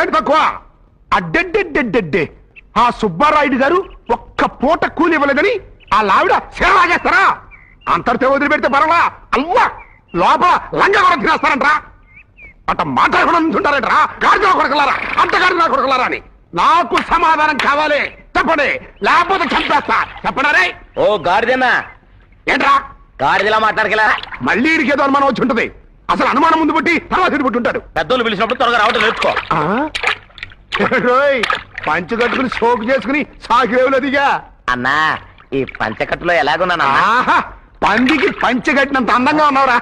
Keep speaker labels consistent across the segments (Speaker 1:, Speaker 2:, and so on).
Speaker 1: ఏంటి తక్కువ అడ్డెడ్డెడ్డెడ్డెడ్డే. ఆ సుబ్బారాయుడు గారు ఒక్క పూట కూలి ఇవ్వలేదని ఆ లావిడ సేవ చేస్తారా అంతటితో వదిలిపెడితే పర్వాలా అల్వా లోపల లంగ కూడా తినేస్తారంట్రా. అట్ట మాట్లాడకుండా ఉంటుంటారంట్రా గాడిద కొడకలారా అంతగాడిద కొడకలారా అని. నాకు సమాధానం కావాలి. చెప్పండి. లేకపోతే చంపేస్తా. చెప్పడారే
Speaker 2: ఓ గాడిదేనా
Speaker 1: ఏంట్రా?
Speaker 2: గాడిదలా మాట్లాడగల
Speaker 1: మళ్ళీ ఇడికి ఏదో అనుమానం వచ్చి ఉంటుంది. అసలు అనుమానం ముందు పుట్టి తర్వాత పుట్టి ఉంటాడు.
Speaker 2: పెద్దోళ్ళు పిలిచినప్పుడు త్వరగా రావడం నేర్చుకో.
Speaker 1: పంచు కట్టుకుని సోకు చేసుకుని సాకిరేవులు దిగా.
Speaker 2: అన్నా ఈ పంచకట్టులో ఎలాగున్నానా
Speaker 1: ఆహా పందికి పంచె కట్టినంత అందంగా ఉన్నావురా.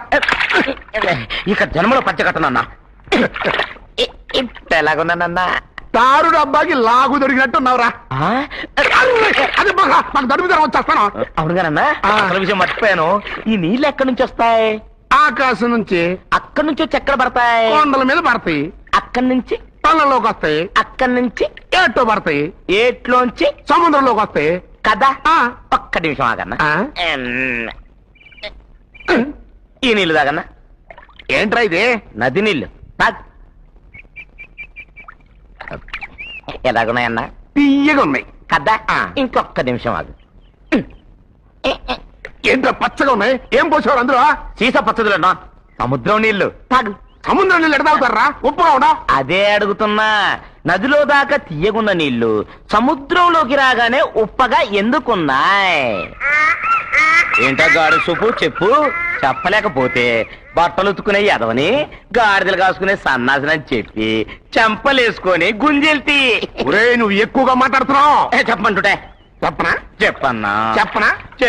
Speaker 2: ఇక జన్మలో పంచకట్టనన్నా ఇప్పుడు ఎలాగున్నానన్నా?
Speaker 1: తారు డబ్బాకి లాగు దొరికినట్టు ఉన్నావురా? అది నాకు దడుపు జ్వరం వచ్చేస్తాను.
Speaker 2: అవునుగానన్నా
Speaker 1: ఆ.
Speaker 2: అసలు విషయం మర్చిపోయాను. ఈ నీళ్ళు ఎక్కడి నుంచి వస్తాయి?
Speaker 1: ఆకాశం నుంచి
Speaker 2: అక్కడి నుంచి వచ్చి ఎక్కడ పడతాయి?
Speaker 1: కొండల మీద పడతాయి.
Speaker 2: అక్కడి నుంచి?
Speaker 1: పళ్ళలోకి వస్తాయి.
Speaker 2: అక్కడి నుంచి?
Speaker 1: ఏటో పడతాయి.
Speaker 2: ఏట్లోంచి?
Speaker 1: సముద్రంలోకి వస్తాయి.
Speaker 2: కదా. ఒక్క నిమిషం ఆగన్నా. ఈ నీళ్ళు తాగన్నా.
Speaker 1: ఏంట్రా ఇది?
Speaker 2: నది నీళ్ళు. ఎలాగున్నాయన్నా?
Speaker 1: తీయగా ఉన్నాయి.
Speaker 2: కదా. ఇంకొక్క నిమిషం ఆగు.
Speaker 1: ఏంట్రా పచ్చగా ఉన్నాయి? ఏం పోసేవారు అందులో?
Speaker 2: సీసా పచ్చదులన్నా సముద్రం నీళ్ళు తాగు.
Speaker 1: సముద్రం నీళ్ళు ఎడ తాగుతారా? ఉప్పుగా ఉండా
Speaker 2: అదే అడుగుతున్నా. నదిలో దాకా తీయగున్న నీళ్ళు సముద్రంలోకి రాగానే ఉప్పగా ఎందుకున్నాయి? ఏంటో గాడి సూపు చెప్పు. చెప్పలేకపోతే బట్టలు ఉతుకునే ఎదవని గాడిదలు కాసుకునే సన్నాసనని చెప్పి చెంపలేసుకొని గుంజెల్తి.
Speaker 1: నువ్వు ఎక్కువగా మాట్లాడుతున్నావు.
Speaker 2: ఏ, చెప్పమంటుంటే.
Speaker 1: చెప్పనా?
Speaker 2: చెప్పన్నా.
Speaker 1: చెప్పనా?